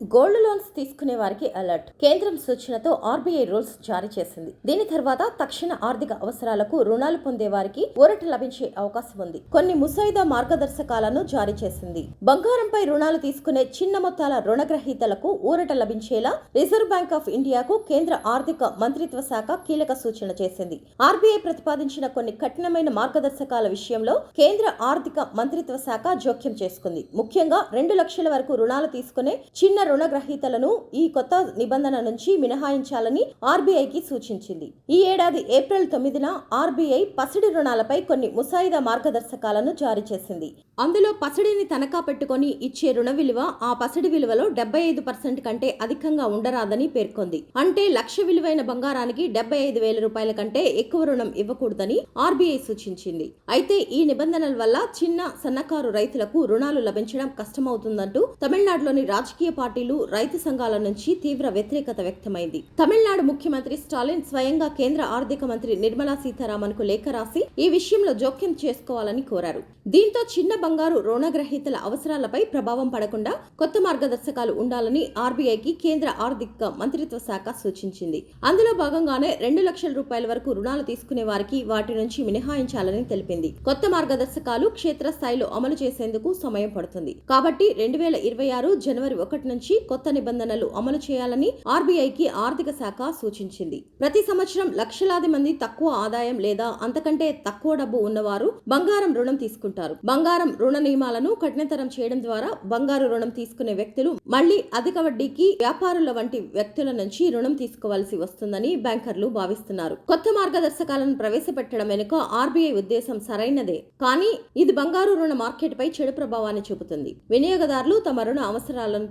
Gold loans తీసుకునే వారికి alert. కేంద్రం సూచనతో ఆర్బీఐ రూల్స్ జారీ చేసింది. దీని తర్వాత తక్షణ ఆర్థిక అవసరాలకు రుణాలు పొందే వారికి ఊరట లభించే అవకాశం ఉంది. కొన్ని ముసాయిదా మార్గదర్శకాలను జారీ చేసింది. బంగారంపై రుణాలు తీసుకునే చిన్న మొత్తాల రుణగ్రహీతలకు ఊరట లభించేలా రిజర్వ్ బ్యాంక్ ఆఫ్ ఇండియాకు కేంద్ర ఆర్థిక మంత్రిత్వ శాఖ కీలక సూచన చేసింది. ఆర్బీఐ ప్రతిపాదించిన కొన్ని కఠినమైన మార్గదర్శకాల విషయంలో కేంద్ర ఆర్థిక మంత్రిత్వ శాఖ జోక్యం చేసుకుంది. ముఖ్యంగా రెండు లక్షల వరకు రుణాలు తీసుకునే చిన్న రుణగ్రహీతలను ఈ కొత్త నిబంధన నుంచి మినహాయించాలని ఆర్బీఐకి సూచించింది. ఈ ఏడాది ఏప్రిల్ తొమ్మిదిన ఆర్బీఐ పసిడి రుణాలపై కొన్ని ముసాయిదా మార్గదర్శకాలను జారీ చేసింది. అందులో పసిడిని తనఖా పెట్టుకొని ఇచ్చే రుణ విలువ ఆ పసిడి విలువలో డెబ్బై ఐదు పర్సెంట్ కంటే అధికంగా ఉండరాదని పేర్కొంది. అంటే లక్ష విలువైన బంగారానికి డెబ్బై ఐదు వేల రూపాయల కంటే ఎక్కువ రుణం ఇవ్వకూడదని ఆర్బీఐ సూచించింది. అయితే ఈ నిబంధనల వల్ల చిన్న సన్నకారు రైతులకు రుణాలు లభించడం కష్టమవుతుందంటూ తమిళనాడులోని రాజకీయ పార్టీ పార్టీలు రైతు సంఘాల నుంచి తీవ్ర వ్యతిరేకత వ్యక్తమైంది. తమిళనాడు ముఖ్యమంత్రి స్టాలిన్ స్వయంగా కేంద్ర ఆర్థిక మంత్రి నిర్మలా సీతారామన్కు లేఖ రాసి ఈ విషయంలో జోక్యం చేసుకోవాలని కోరారు. దీంతో చిన్న బంగారు రుణగ్రహీతల అవసరాలపై ప్రభావం పడకుండా కొత్త మార్గదర్శకాలు ఉండాలని ఆర్బీఐకి కేంద్ర ఆర్థిక మంత్రిత్వ శాఖ సూచించింది. అందులో భాగంగానే రెండు లక్షల రూపాయల వరకు రుణాలు తీసుకునే వారికి వాటి నుంచి మినహాయించాలని తెలిపింది. కొత్త మార్గదర్శకాలు క్షేత్రస్థాయిలో అమలు చేసేందుకు సమయం పడుతుంది. కాబట్టి రెండు వేల ఇరవై ఆరు జనవరి ఒకటి నుంచి కొత్త నిబంధనలు అమలు చేయాలని ఆర్బీఐకి ఆర్థిక శాఖ సూచించింది. ప్రతి సంవత్సరం లక్షలాది మంది తక్కువ ఆదాయం లేదా అంతకంటే తక్కువ డబ్బు ఉన్నవారు బంగారం రుణం తీసుకుంటారు. బంగారం రుణ నియమాలను కఠినతరం చేయడం ద్వారా బంగారు రుణం తీసుకునే వ్యక్తులు మళ్ళీ అధిక వడ్డీకి వ్యాపారుల వంటి వ్యక్తుల నుంచి రుణం తీసుకోవాల్సి వస్తుందని బ్యాంకర్లు భావిస్తున్నారు. కొత్త మార్గదర్శకాలను ప్రవేశపెట్టడం వెనుక ఆర్బీఐ ఉద్దేశం సరైనదే. కానీ ఇది బంగారు రుణ మార్కెట్ పై చెడు ప్రభావాన్ని చూపుతుంది. వినియోగదారులు తమ రుణ అవసరాలను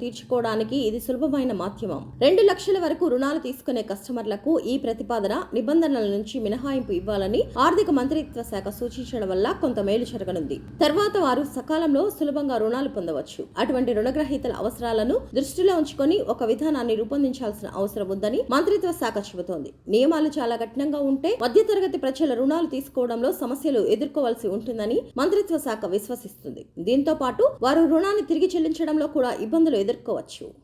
తీసుకోవడానికి ఇది సులభమైన మాధ్యమం. రెండు లక్షల వరకు రుణాలు తీసుకునే కస్టమర్లకు ఈ ప్రతిపాదన నిబంధనల నుంచి మినహాయింపు ఇవ్వాలని ఆర్థిక మంత్రిత్వ శాఖ సూచించడం వల్ల కొంత మేలు జరగనుంది. తర్వాత వారు సకాలంలో సులభంగా రుణాలు పొందవచ్చు. అటువంటి రుణగ్రహీతల అవసరాలను దృష్టిలో ఉంచుకొని ఒక విధానాన్ని రూపొందించాల్సిన అవసరం ఉందని మంత్రిత్వ శాఖ చెబుతోంది. నియమాలు చాలా కఠినంగా ఉంటే మధ్యతరగతి ప్రజల రుణాలు తీసుకోవడంలో సమస్యలు ఎదుర్కోవాల్సి ఉంటుందని మంత్రిత్వ శాఖ విశ్వసిస్తుంది. దీంతో పాటు వారు రుణాన్ని తిరిగి చెల్లించడంలో కూడా ఇబ్బందులు ఎదుర్కోవచ్చు. útil.